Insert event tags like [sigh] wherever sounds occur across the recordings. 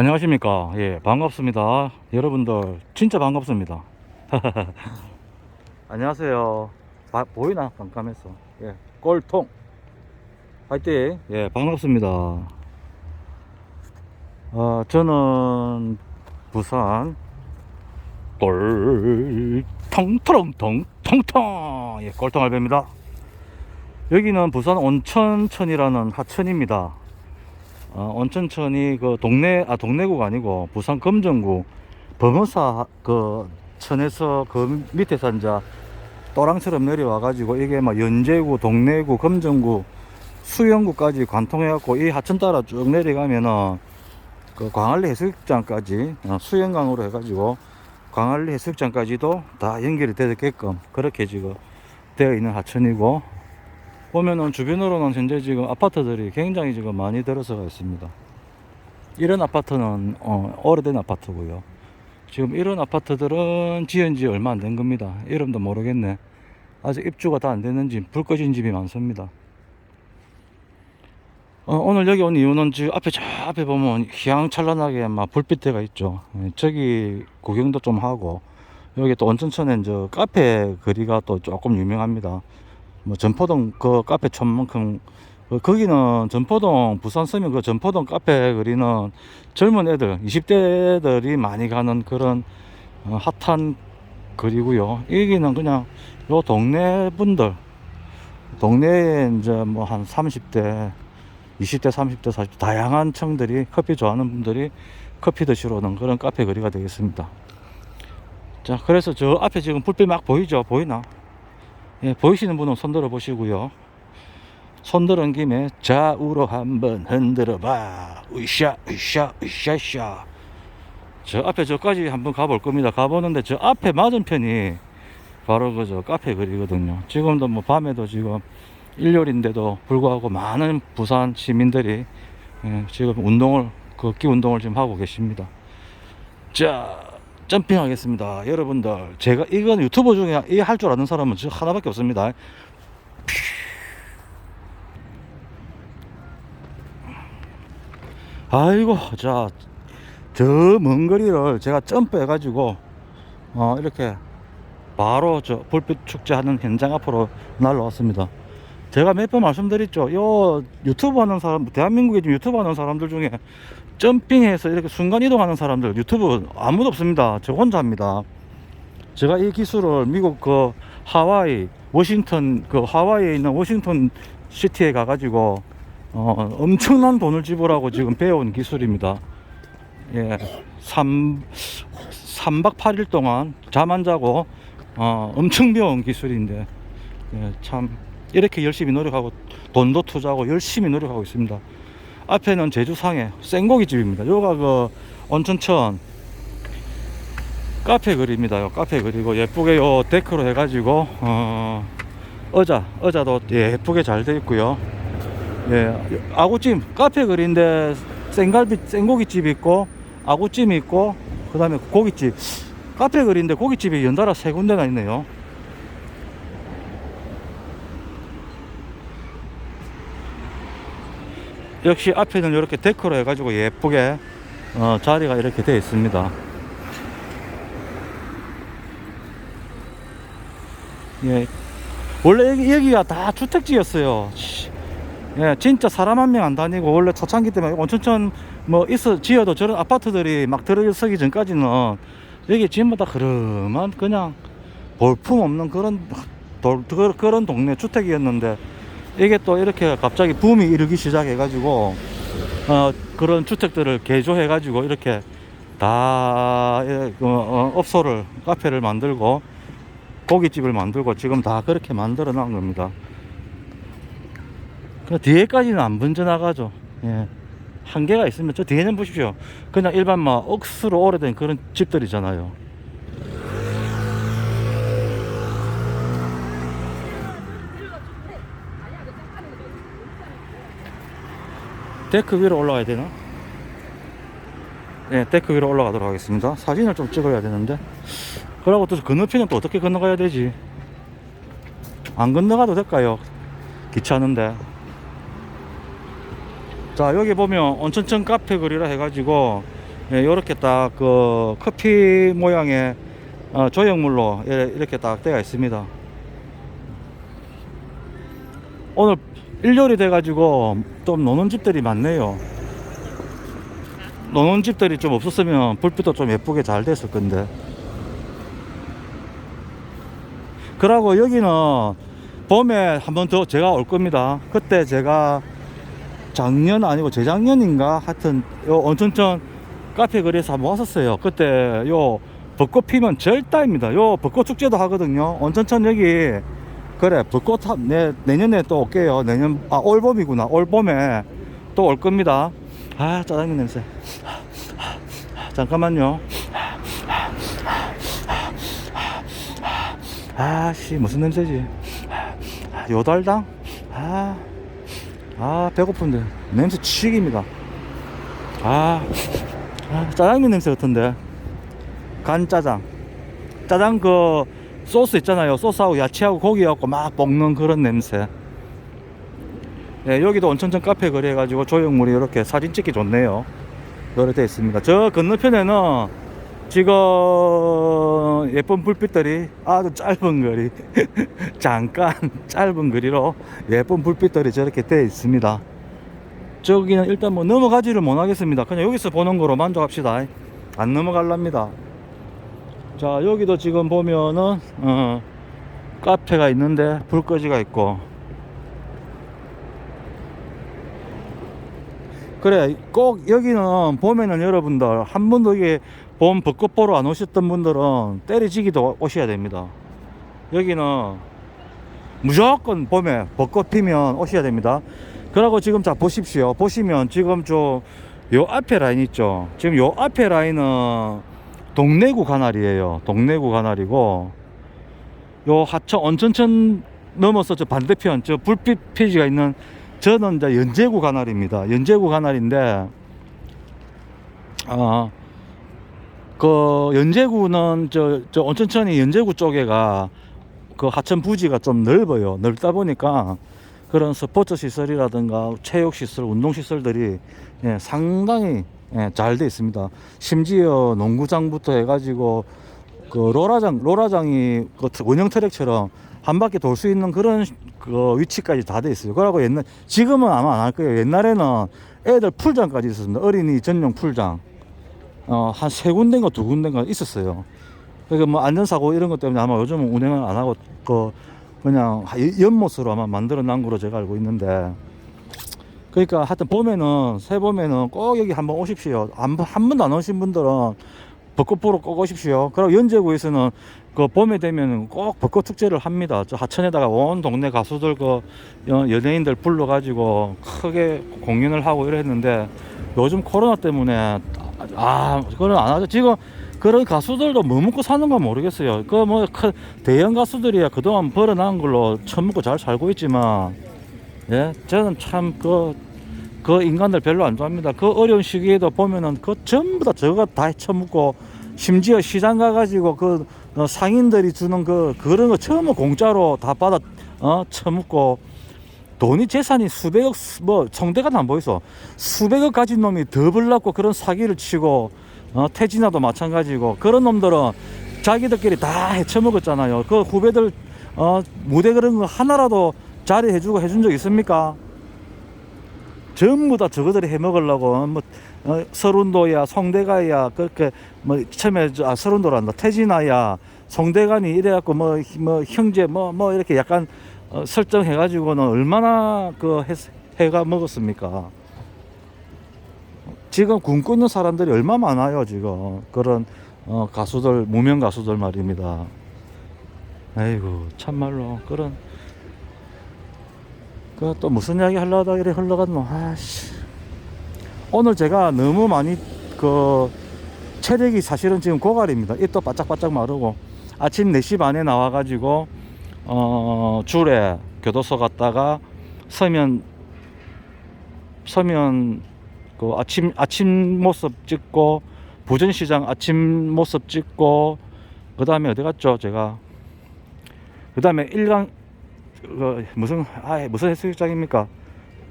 안녕하십니까. 예, 반갑습니다. 여러분들, 진짜 반갑습니다. [laughs] 안녕하세요. 바- 보이나? 깜깜해서. 예, 꼴통. 화이팅. 예, 반갑습니다. 어, 저는 부산 꼴통통통 통통 예, 꼴통 알배입니다. 여기는 부산 온천천이라는 하천입니다. 어, 온천천이 그 동네 아 동네구가 아니고 부산 금정구 범어사 그 천에서 그 밑에 산자 또랑처럼 내려와 가지고 이게 막 연제구 동래구 금정구 수영구까지 관통해 갖고 이 하천 따라 쭉 내려가면은 그 광안리 해수욕장까지 어, 수영강으로 해 가지고 광안리 해수욕장까지도 다 연결이 되게끔 그렇게 지금 되어 있는 하천이고 보면은 주변으로는 현재 지금 아파트들이 굉장히 지금 많이 들어서가 있습니다. 이런 아파트는 어, 오래된 아파트고요. 지금 이런 아파트들은 지은 지 얼마 안 된 겁니다. 이름도 모르겠네. 아직 입주가 다안 됐는지 불 꺼진 집이 많습니다. 어, 오늘 여기 온 이유는 지금 앞에 저 앞에 보면 희양찬란하게 막 불빛대가 있죠. 예, 저기 구경도 좀 하고 여기 또 온천천에 저 카페 거리가 또 조금 유명합니다. 뭐 전포동 그 카페 촌만큼 그 거기는 전포동 부산 서면 그 전포동 카페 거리는 젊은 애들 20대들이 많이 가는 그런 어, 핫한 거리고요. 여기는 그냥 요 동네 분들 동네에 이제 뭐 한 30대 20대 30대 40대 다양한 층들이 커피 좋아하는 분들이 커피 드시러 오는 그런 카페 거리가 되겠습니다. 자 그래서 저 앞에 지금 불빛 막 보이죠? 보이나? 예, 보이시는 분은 손들어 보시고요. 손들은 김에 좌우로 한번 흔들어 봐. 으쌰, 으쌰, 으쌰, 저 앞에 저까지 한번 가볼 겁니다. 가보는데 저 앞에 맞은편이 바로 그저 카페 거리거든요. 지금도 뭐 밤에도 지금 일요일인데도 불구하고 많은 부산 시민들이 예, 지금 운동을, 걷기 운동을 지금 하고 계십니다. 자, 점핑 하겠습니다. 여러분들, 제가 이건 유튜버 중에 이 할 줄 아는 사람은 저 하나밖에 없습니다. 아이고, 자, 저 먼 거리를 제가 점프해 가지고 어, 이렇게 바로 저 불빛 축제하는 현장 앞으로 날라왔습니다. 제가 몇 번 말씀드렸죠. 요 유튜브 하는 사람, 대한민국에 지금 유튜브 하는 사람들 중에 점핑해서 이렇게 순간 이동하는 사람들 유튜브 아무도 없습니다. 저 혼자 합니다. 제가 이 기술을 미국 그 하와이, 워싱턴 그 하와이에 있는 워싱턴 시티에 가가지고 어, 엄청난 돈을 지불하고 지금 배운 기술입니다. 예, 3, 3박 8일 동안 잠 안 자고 어, 엄청 배운 기술인데 예, 참 이렇게 열심히 노력하고 돈도 투자하고 열심히 노력하고 있습니다. 앞에는 제주상해 생고기집입니다. 요가 그 온천천 카페 거리입니다. 요 카페 거리고 예쁘게 요 데크로 해가지고 어, 의자 의자도 예쁘게 잘 돼 있고요. 예, 아구찜 카페 거리인데 생갈비 생고기집 있고 아구찜 있고 그 다음에 고깃집 카페 거리인데 고깃집이 연달아 세 군데가 있네요. 역시 앞에는 이렇게 데코로 해가지고 예쁘게 어, 자리가 이렇게 되어 있습니다. 예, 원래 여기, 여기가 다 주택지였어요. 씨. 예, 진짜 사람 한 명 안 다니고 원래 초창기 때문에 온천천 뭐 있어 지어도 저런 아파트들이 막 들어서기 전까지는 여기 전부 다 흐름한 그냥 볼품 없는 그런 돌, 그- 그런 동네 주택이었는데 이게 또 이렇게 갑자기 붐이 이르기 시작해가지고 어, 그런 주택들을 개조해가지고 이렇게 다 예, 어, 어, 업소를 카페를 만들고 고깃집을 만들고 지금 다 그렇게 만들어 놓은 겁니다. 그 뒤에까지는 안 번져나가죠. 예. 한계가 있으면 저 뒤에는 보십시오. 그냥 일반 막 억수로 오래된 그런 집들이잖아요. 데크 위로 올라가야 되나? 네, 데크 위로 올라가도록 하겠습니다. 사진을 좀 찍어야 되는데. 그러고 또 건너편은 또 어떻게 건너가야 되지? 안 건너가도 될까요? 귀찮은데. 자, 여기 보면 온천천 카페 거리라 해가지고 예, 요렇게 딱 그 커피 모양의 어, 조형물로 예, 이렇게 딱 되어 있습니다. 오늘 일요일이 돼가지고 좀 노는 집들이 많네요. 노는 집들이 좀 없었으면 불빛도 좀 예쁘게 잘 됐을 건데. 그러고 여기는 봄에 한 번 더 제가 올 겁니다. 그때 제가 작년 아니고 재작년인가 하여튼 요 온천천 카페 거리에서 한번 왔었어요. 그때 요 벚꽃 피면 절따입니다. 요 벚꽃 축제도 하거든요. 온천천 여기 그래 벚꽃 하, 내, 내년에 또 올게요. 내년 아 올봄이구나. 올봄에 또 올 겁니다. 아 짜장면 냄새. 잠깐만요. 아씨 무슨 냄새지? 요달당? 아, 아 배고픈데 냄새 치익입니다. 아, 아 짜장면 냄새 같은데 간 짜장 짜장 그 소스 있잖아요. 소스하고 야채하고 고기하고 막 볶는 그런 냄새. 예, 여기도 온천천 카페 거리 해가지고 조형물이 이렇게 사진 찍기 좋네요. 되어 있습니다. 저 건너편에는 지금 예쁜 불빛들이 아주 짧은 거리 [laughs] 잠깐 짧은 거리로 예쁜 불빛들이 저렇게 되어 있습니다. 저기는 일단 뭐 넘어가지를 못하겠습니다. 그냥 여기서 보는 거로 만족합시다. 안 넘어갈랍니다 자 여기도 지금 보면은 어, 카페가 있는데 불거지가 있고. 그래 꼭 여기는 봄에는 여러분들 한 번도 여기 봄 벚꽃 보러 안 오셨던 분들은 때려지기도 오셔야 됩니다. 여기는 무조건 봄에 벚꽃 피면 오셔야 됩니다. 그러고 지금 자 보십시오. 보시면 지금 저 요 앞에 라인 있죠? 지금 요 앞에 라인은 동래구 가날이에요 동래구 가날이고 요 하천 온천천 넘어서 저 반대편 저 불빛 표지가 있는 저는 이제 연제구 가날입니다 연제구 가날인데 어, 그 연제구는 저, 저 온천천이 연제구 쪽에가 그 하천 부지가 좀 넓어요. 넓다 보니까 그런 스포츠 시설이라든가 체육 시설, 운동 시설들이 예, 상당히 예, 잘 돼 있습니다. 심지어 농구장부터 해가지고 그 로라장, 로라장이 그 원형 트랙처럼 한 바퀴 돌 수 있는 그런 그 위치까지 다 돼 있어요. 그러고 옛날 지금은 아마 안 할 거예요. 옛날에는 애들 풀장까지 있었습니다. 어린이 전용 풀장. 어, 한 세 군데인가 두 군데인가 있었어요. 그러니까 뭐 안전사고 이런 것 때문에 아마 요즘은 운행을 안 하고 그 그냥 연못으로 아마 만들어 난 거로 제가 알고 있는데 그러니까 하여튼 봄에는 새 봄에는 꼭 여기 한번 오십시오. 한, 번도 안 오신 분들은 벚꽃 보러 꼭 오십시오. 그리고 연제구에서는 그 봄에 되면 꼭 벚꽃 축제를 합니다. 저 하천에다가 온 동네 가수들 그 연- 연예인들 불러가지고 크게 공연을 하고 이랬는데 요즘 코로나 때문에 아 그건 안 하죠. 지금 그런 가수들도 뭐 먹고 사는가 모르겠어요. 그 뭐 대형 가수들이야 그동안 벌어난 걸로 처먹고 잘 살고 있지만 예 저는 참그 그 인간들 별로 안 좋아합니다. 그 어려운 시기에도 보면은 그 전부 다 저거 다 처먹고 심지어 시장 가가지고 그 어, 상인들이 주는 그 그런 거 전부 공짜로 다 받아 어 처먹고 돈이 재산이 수백억 수- 뭐 성대가 안 보이소 수백억 가진 놈이 더 벌났고 그런 사기를 치고 어, 태진아도 마찬가지고 그런 놈들은 자기들끼리 다 헤쳐먹었잖아요 그 후배들 어, 무대 그런 거 하나라도 자리 해주고 해준 적 있습니까? 전부 다 저거들이 해먹으려고 뭐 어, 서른도야 송대가야 그렇게 뭐 처음에 저- 아, 서른도란다 태진아야 송대관이 이래갖고 뭐, 히- 뭐 형제 뭐뭐 이렇게 약간 어, 설정해가지고는 얼마나 그 해, 해가 먹었습니까? 지금 굶고 있는 사람들이 얼마 많아요 지금 그런 어, 가수들 무명 가수들 말입니다. 아이고 참말로 그런 그 또 무슨 이야기 하려다 이래 흘러갔노 아씨. 오늘 제가 너무 많이 그 체력이 사실은 지금 고갈입니다. 입도 바짝바짝 마르고 아침 4시 반에 나와 가지고 어 줄에 교도소 갔다가 서면 서면 그 아침 아침 모습 찍고 부전시장 아침 모습 찍고 그 다음에 어디 갔죠 제가? 그 다음에 일강 그 무슨 아 무슨 해수욕장입니까?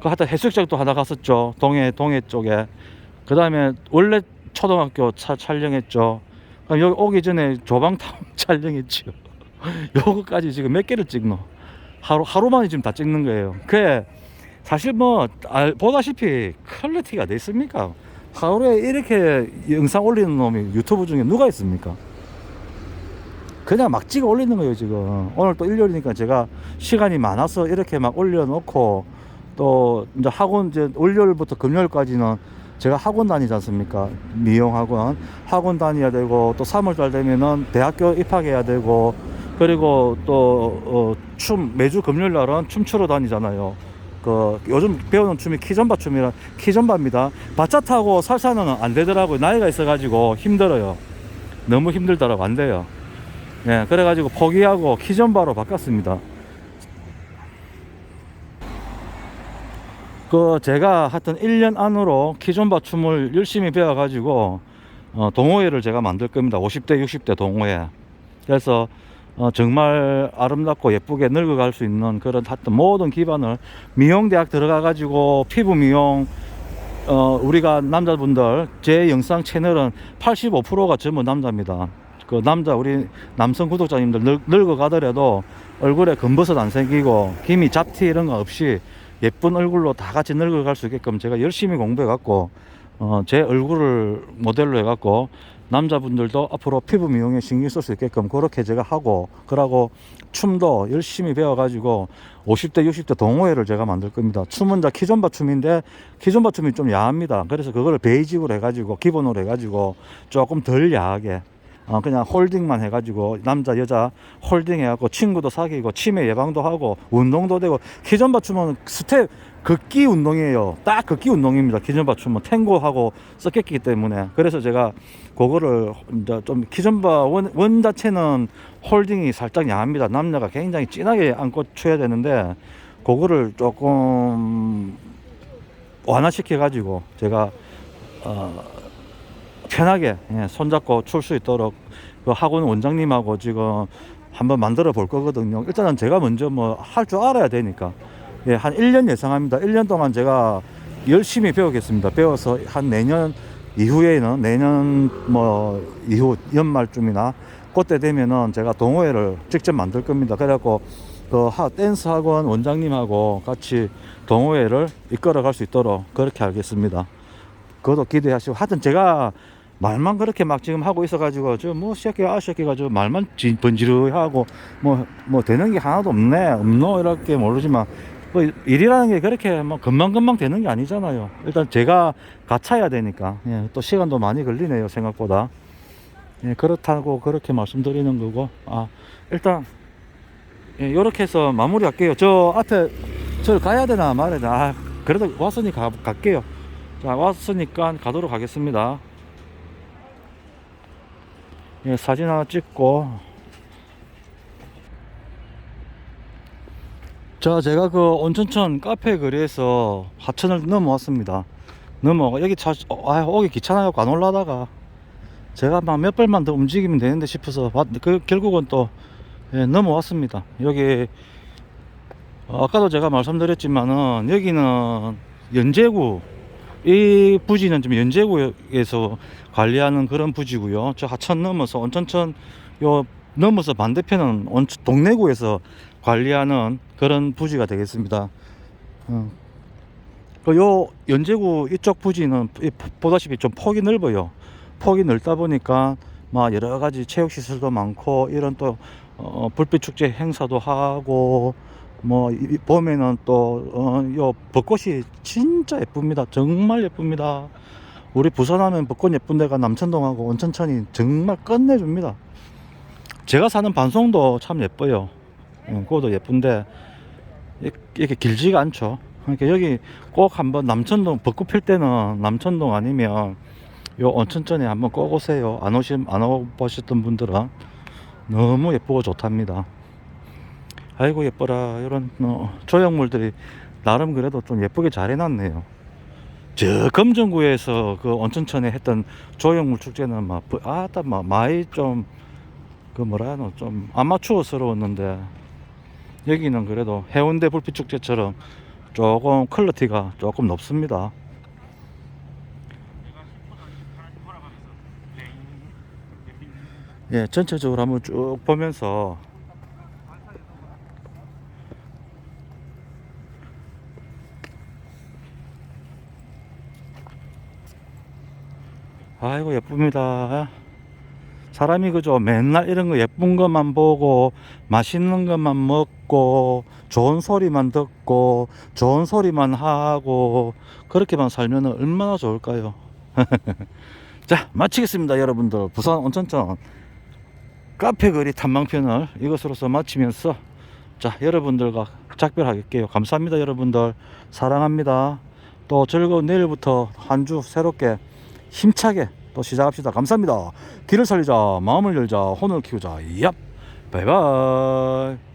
그 하여튼 해수욕장도 하나 갔었죠 동해 동해 쪽에 그 다음에 원래 초등학교 차 촬영했죠. 그럼 여기 오기 전에 조방타운 [laughs] 촬영했죠. [laughs] 요거까지 지금 몇 개를 찍노? 하루 하루만에 지금 다 찍는 거예요. 그게 사실 뭐 알, 보다시피 퀄리티가 돼 있습니까? 하루에 이렇게 영상 올리는 놈이 유튜브 중에 누가 있습니까? 그냥 막 찍어 올리는 거예요 지금. 오늘 또 일요일이니까 제가 시간이 많아서 이렇게 막 올려놓고 또 이제 학원 이제 월요일부터 금요일까지는 제가 학원 다니지 않습니까? 미용 학원. 학원 다녀야 되고 또 3월달 되면은 대학교 입학해야 되고 그리고 또춤 매주 금요일 날은 춤추러 다니잖아요. 그 요즘 배우는 춤이 키존바 춤이라 키존바입니다. 바차타고 살사는 안 되더라고요. 나이가 있어가지고 힘들어요. 너무 힘들더라고. 안 돼요 예, 그래가지고 포기하고 키존바로 바꿨습니다. 그 제가 하여튼 1년 안으로 키존바 춤을 열심히 배워가지고 어, 동호회를 제가 만들 겁니다. 50대, 60대 동호회. 그래서 어, 정말 아름답고 예쁘게 늙어갈 수 있는 그런 하여튼 모든 기반을 미용대학 들어가가지고 피부 미용 어, 우리가 남자분들 제 영상 채널은 85%가 전부 남자입니다. 그 남자 우리 남성 구독자님들 늙, 늙어가더라도 얼굴에 검버섯 안 생기고 김이 잡티 이런 거 없이 예쁜 얼굴로 다 같이 늙어갈 수 있게끔 제가 열심히 공부해 갖고 어, 제 얼굴을 모델로 해 갖고 남자분들도 앞으로 피부 미용에 신경 쓸 수 있게끔 그렇게 제가 하고 그러고 춤도 열심히 배워가지고 50대 60대 동호회를 제가 만들 겁니다. 춤은 자 키존바 춤인데 키존바 춤이 좀 야합니다. 그래서 그거를 베이직으로 해가지고 기본으로 해가지고 조금 덜 야하게 어, 그냥 홀딩만 해가지고 남자 여자 홀딩 해갖고 친구도 사귀고 치매 예방도 하고 운동도 되고 키존바 춤은 스텝 극기 운동이에요. 딱 극기 운동입니다. 키존바 춤은 탱고하고 섞였기 때문에. 그래서 제가 그거를 이제 좀 키존바 원, 원 자체는 홀딩이 살짝 야합니다. 남녀가 굉장히 진하게 안고 춰야 되는데 그거를 조금 완화시켜 가지고 제가 어, 편하게 예, 손잡고 출 수 있도록 그 학원 원장님하고 지금 한번 만들어 볼 거거든요. 일단은 제가 먼저 뭐 할 줄 알아야 되니까 예, 한 1년 예상합니다. 1년 동안 제가 열심히 배우겠습니다. 배워서 한 내년 이후에는 내년 뭐 이후 연말쯤이나 그때 되면은 제가 동호회를 직접 만들 겁니다. 그래갖고 그 하, 댄스 학원 원장님하고 같이 동호회를 이끌어 갈 수 있도록 그렇게 하겠습니다. 그것도 기대하시고 하여튼 제가 말만 그렇게 막 지금 하고 있어가지고 저 뭐 새끼 아 새끼가 저 말만 지- 번지르하고 뭐뭐 되는 게 하나도 없네 없노 이렇게 모르지만 그 일이라는 게 그렇게 뭐 금방금방 되는 게 아니잖아요. 일단 제가 갖춰야 되니까. 예, 또 시간도 많이 걸리네요 생각보다. 예, 그렇다고 그렇게 말씀드리는 거고. 아 일단 예, 요렇게 해서 마무리할게요. 저 앞에 저 가야 되나 말아야 되나. 아, 그래도 왔으니까 가, 갈게요. 자 왔으니까 가도록 하겠습니다 예, 사진 하나 찍고. 자 제가 그 온천천 카페 거리에서 하천을 넘어왔습니다. 넘어 여기 차 어, 아, 오기 귀찮아갖고 안 올라다가 제가 막몇 발만 더 움직이면 되는데 싶어서 왔- 그, 결국은 또 예, 넘어왔습니다. 여기 어, 아까도 제가 말씀드렸지만은 여기는 연제구 이 부지는 좀 연제구에서 관리하는 그런 부지고요. 저 하천 넘어서 온천천 요 넘어서 반대편은 온 동래구에서 관리하는 그런 부지가 되겠습니다. 어. 그요 연제구 이쪽 부지는 이- 보다시피 좀 폭이 넓어요. 폭이 넓다 보니까 막 여러 가지 체육 시설도 많고 이런 또 어, 불빛 축제 행사도 하고 뭐 봄에는 또요 벚꽃이 진짜 예쁩니다. 정말 예쁩니다. 우리 부산하면 벚꽃 예쁜 데가 남천동하고 온천천이 정말 끝내줍니다. 제가 사는 반송도 참 예뻐요. 예, 그것도 예쁜데 이- 이렇게 길지가 않죠. 그러니까 여기 꼭 한번 남천동 벚꽃 필 때는 남천동 아니면 요 온천천에 한번 꼭 오세요. 안 오신 안 와보셨던 분들은 너무 예쁘고 좋답니다. 아이고 예뻐라 이런 어, 조형물들이 나름 그래도 좀 예쁘게 잘 해놨네요. 저 검정구에서 그 온천천에 했던 조형물 축제는 막 부- 아따 막 많이 좀 그 뭐라 하노 좀 아마추어스러웠는데 여기는 그래도 해운대 불빛 축제처럼 조금 퀄리티가 조금 높습니다. 예, 전체적으로 한번 쭉 보면서 아이고 예쁩니다. 사람이 그죠 맨날 이런 거 예쁜 것만 보고 맛있는 것만 먹고 좋은 소리만 듣고 좋은 소리만 하고 그렇게만 살면 얼마나 좋을까요? [laughs] 자 마치겠습니다 여러분들 부산 온천천 카페 거리 탐방편을 이것으로서 마치면서 자 여러분들과 작별하겠게요 감사합니다 여러분들 사랑합니다 또 즐거운 내일부터 한 주 새롭게 힘차게 또 시작합시다. 감사합니다. 길을 살리자 마음을 열자 혼을 키우자. 얍. 바이바이